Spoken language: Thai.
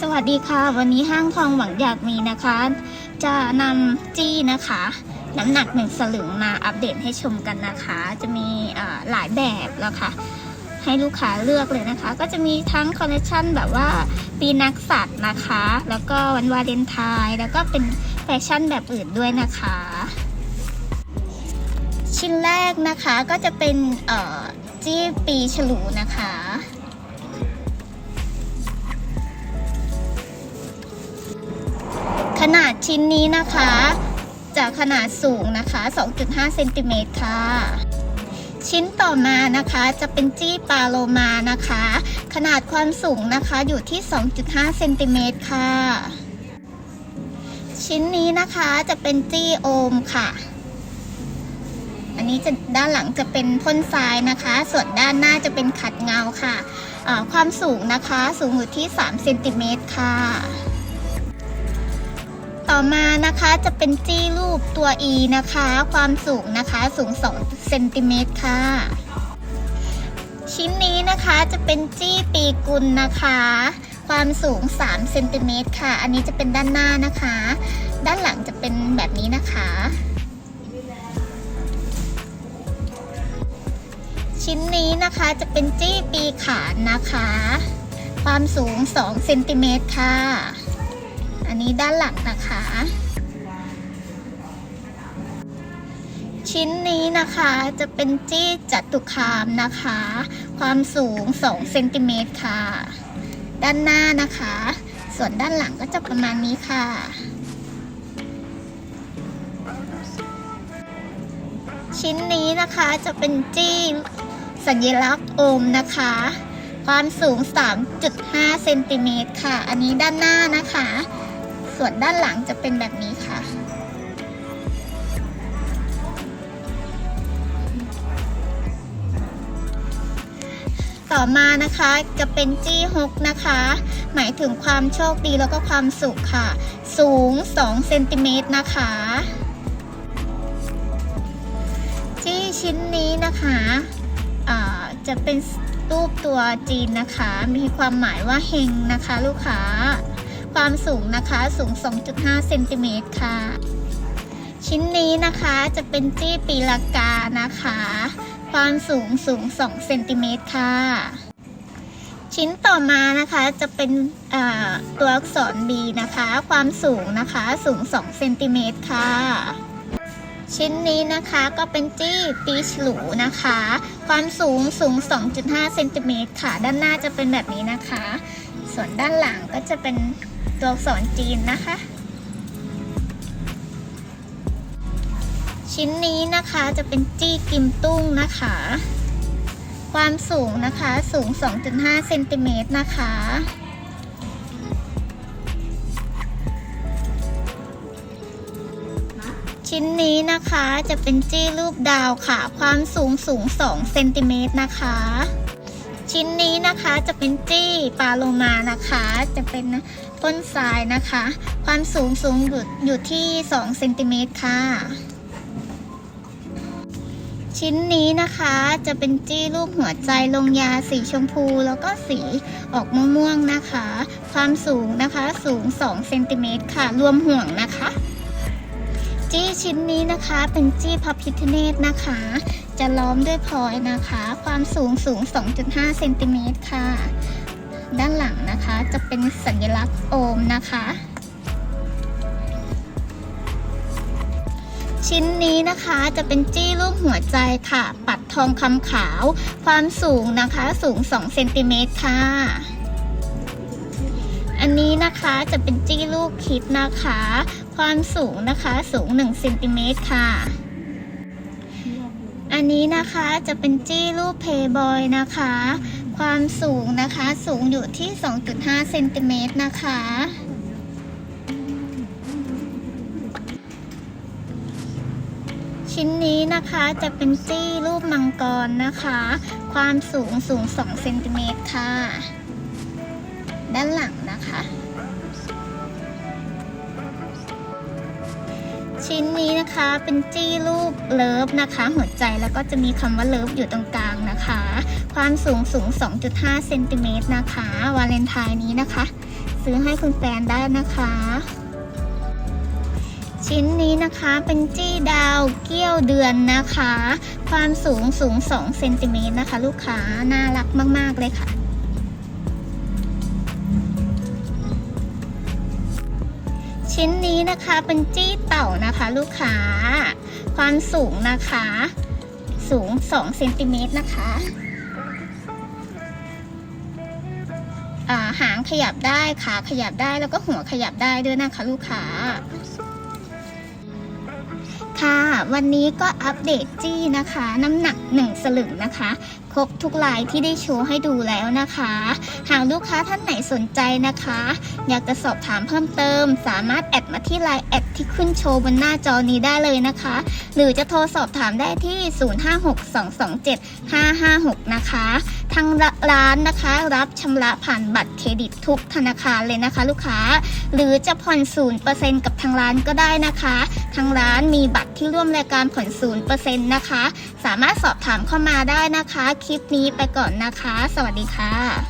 สวัสดีค่ะ วันนี้ห้างทองหวังอยากมีนะคะ จะนำจี้นะคะ น้ำหนักหนึ่งสลึงมาอัปเดตให้ชมกันนะคะ จะมีหลายแบบแล้วค่ะ ให้ลูกค้าเลือกเลยนะคะ ก็จะมีทั้งคอลเลคชันแบบว่าปีนักสัตว์นะคะ แล้วก็วันวาเลนไทน์แล้วก็เป็นแฟชั่นแบบอื่นด้วยนะคะ ชิ้นแรกนะคะก็จะเป็นจี้ปีฉลูนะคะ ขนาดชิ้นนี้นะคะจากขนาดสูงนะคะ 2.5เซนติเมตรค่ะ ชิ้นต่อมานะคะจะเป็นจี้ปลาโลมานะคะ ขนาดความสูงนะคะอยู่ที่ 2.5เซนติเมตรค่ะ ชิ้นนี้นะคะจะเป็นจี้โอมค่ะอันนี้จะด้านหลังจะเป็นพ่นทรายนะคะ ส่วนด้านหน้าจะเป็นขัดเงาค่ะอ่าความสูงนะคะ สูงอยู่ที่ 3 เซนติเมตรค่ะ ต่อมานะคะจะเป็นจี้รูปตัว E นะคะ ความสูงนะคะสูง2เซนติเมตรค่ะ ชิ้นนี้นะคะจะเป็นจี้ปีกุลนะคะ ความสูง3เซนติเมตรค่ะ อันนี้จะเป็นด้านหน้านะคะ ด้านหลังจะเป็นแบบนี้นะคะชิ้นนี้นะคะจะเป็นจี้ปีขานนะคะ ความสูง2เซนติเมตรค่ะ นี้ด้านหลังนะคะ ชิ้นนี้นะคะจะเป็นจี้จัตุคามนะคะ ความสูง2เซนติเมตรค่ะ ด้านหน้านะคะ ส่วนด้านหลังก็จะประมาณนี้ค่ะชิ้นนี้นะคะจะเป็นจี้สัญลักษณ์โอมนะคะ ความสูง 3.5 เซนติเมตรค่ะ อันนี้ด้านหน้านะคะ ส่วนด้านหลังจะเป็นแบบนี้ค่ะ ต่อมานะคะจะเป็นจี้ฮกนะคะ หมายถึงความโชคดีแล้วก็ความสุขค่ะ สูง2เซนติเมตรนะคะจี้ชิ้นนี้นะคะจะเป็นรูปตัวจีนนะคะ มีความหมายว่าเฮงนะคะ ลูกค้า ความสูงนะคะสูง 2.5เซนติเมตรค่ะ ชิ้นนี้นะคะจะเป็นจี้ปีลากานะคะ ความสูงสูง 2 เซนติเมตรค่ะ ชิ้นต่อมานะคะจะเป็นตัวอักษร B นะคะ ความสูงนะคะสูง 2 เซนติเมตรค่ะชิ้นนี้นะคะก็เป็นจี้ปีฉลูนะคะ ความสูงสูง 2.5 เซนติเมตรค่ะ ด้านหน้าจะเป็นแบบนี้นะคะ ส่วนด้านหลังก็จะเป็น ตัวอักษรจีนนะคะ ชิ้นนี้นะคะจะเป็นจี้กิมตุ้งนะคะ ความสูงนะคะสูง 2.5เซนติเมตรนะคะชิ้นนี้นะคะจะเป็นจี้รูปดาวค่ะ ความสูงสูง 2 เซนติเมตรนะคะ ชิ้นนี้นะคะจะเป็นจี้ปลาโลมานะคะ จะเป็นต้นทรายนะคะ ความสูงสูงอยู่อยู่ที่2เซนติเมตรค่ะ ชิ้นนี้นะคะจะเป็นจี้รูปหัวใจลงยาสีชมพูแล้วก็สีออกม่วงๆนะคะ ความสูงนะคะสูง2เซนติเมตรค่ะ รวมห่วงนะคะ จี้ชิ้นนี้นะคะเป็นจี้พระพิฆเนศนะคะ จะล้อมด้วยพลอยนะคะ ความสูงสูง 2.5เซนติเมตรค่ะ ด้านหลังนะคะจะเป็นสัญลักษณ์โอมนะคะ ชิ้นนี้นะคะจะเป็นจี้รูปหัวใจค่ะ ปัดทองคำขาว ความสูงนะคะสูง 2 เซนติเมตรค่ะ อันนี้นะคะจะเป็นจี้ลูกคิดนะคะ ความสูงนะคะสูง1เซนติเมตรค่ะ อันนี้นะคะจะเป็นจี้รูปเพย์บอยนะคะ ความสูงนะคะสูงอยู่ที่ 2.5เซนติเมตรนะคะชิ้นนี้นะคะจะเป็นจี้รูปมังกรนะคะ ความสูงสูง 2 เซนติเมตรค่ะ ด้านหลังนะคะ ชิ้นนี้นะคะเป็นจี้รูปเลิฟนะคะ หัวใจแล้วก็จะมีคำว่าเลิฟอยู่ตรงกลางนะคะ ความสูงสูง 2.5เซนติเมตรนะคะ วาเลนไทน์นี้นะคะ ซื้อให้คุณแฟนได้นะคะชิ้นนี้นะคะเป็นจี้ดาวเกี้ยวเดือนนะคะ ความสูงสูง 2 เซนติเมตรนะคะ ลูกค้าน่ารักมาก ๆ เลยค่ะ ชิ้นนี้นะคะเป็นจี้เต่านะคะ ลูกค้า ความสูงนะคะ สูง2เซนติเมตรนะคะอ่าหางขยับได้ขาขยับได้แล้วก็หัวขยับได้ด้วยนะคะ ลูกค้า ค่ะ วันนี้ก็อัปเดตจี้นะคะ น้ำหนัก 1 สลึงนะคะ ครบทุกลายที่ได้โชว์ให้ดูแล้วนะคะ หากลูกค้าท่านไหนสนใจนะคะ อยากจะสอบถามเพิ่มเติม สามารถแอดมาที่ไลน์แอดที่ขึ้นโชว์บนหน้าจอนี้ได้เลยนะคะ หรือจะโทรสอบถามได้ที่ 056 227 556 นะคะทางร้านนะคะ รับชำระผ่านบัตรเครดิตทุกธนาคารเลยนะคะ ลูกค้า หรือจะผ่อนศูนเปอร์เซ็นกับทางร้านก็ได้นะคะ ทางร้านมีบัตรที่ร่วมรายการผ่อนศูนเปอร์เซ็นนะคะ สามารถสอบถามเข้ามาได้นะคะ คลิปนี้ไปก่อนนะคะ สวัสดีค่ะ